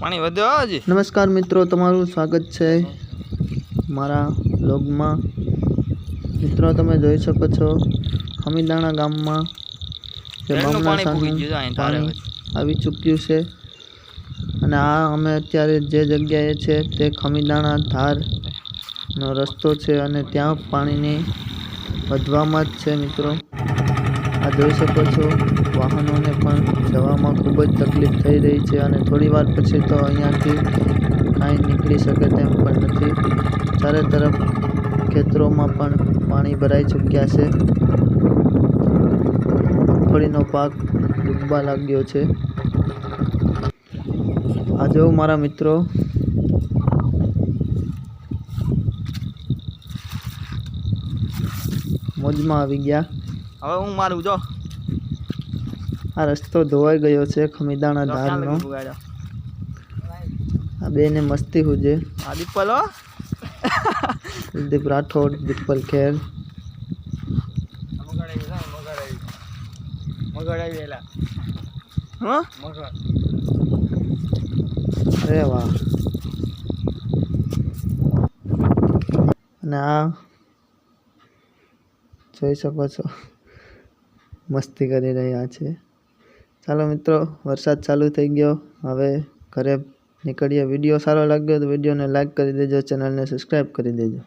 પાણી વધ્યો હજી? નમસ્કાર મિત્રો તમારું સ્વાગત છે મારા બ્લોગમાં. મિત્રો તમે જોઈ શકો છો હમીદાણા ગામમાં આવી ચૂક્યું છે. અને આ અમે અત્યારે જે જગ્યાએ છે તે ખમીદાણા ધારનો રસ્તો છે અને ત્યાં પાણીની વધવામાં જ છે મિત્રો. આ જોઈ શકો છો, વાહનોને પણ જવામાં ખૂબ જ તકલીફ થઈ રહી છે અને થોડી વાર પછી તો અહીંયાથી કાંઈ નીકળી શકે તેમ પણ નથી. ચારે તરફ ખેતરોમાં પણ પાણી ભરાઈ ચૂક્યા છે. મગફળીનો પાક ડૂબવા લાગ્યો છે. જો મારા મિત્રો. મોજમાં આવી ગયા. હવે હું મારું જો. આ રસ્તો ધોવાઈ ગયો છે ખમીદાણા ધારનો. આ બેને મસ્તી હુજે. આ દીપલ હો. કુલદીપ રાઠોડ દીપલ ખેર. હા? અરે વાહ અને આ જોઈ શકો છો. મસ્તી કરી રહ્યા છે. ચાલો મિત્રો, વરસાદ ચાલુ થઈ ગયો. હવે ઘરે નીકળીએ. વીડિયો સારો લાગ્યો તો વિડીયોને લાઈક કરી દેજો, ચેનલને સબસ્ક્રાઈબ કરી દેજો.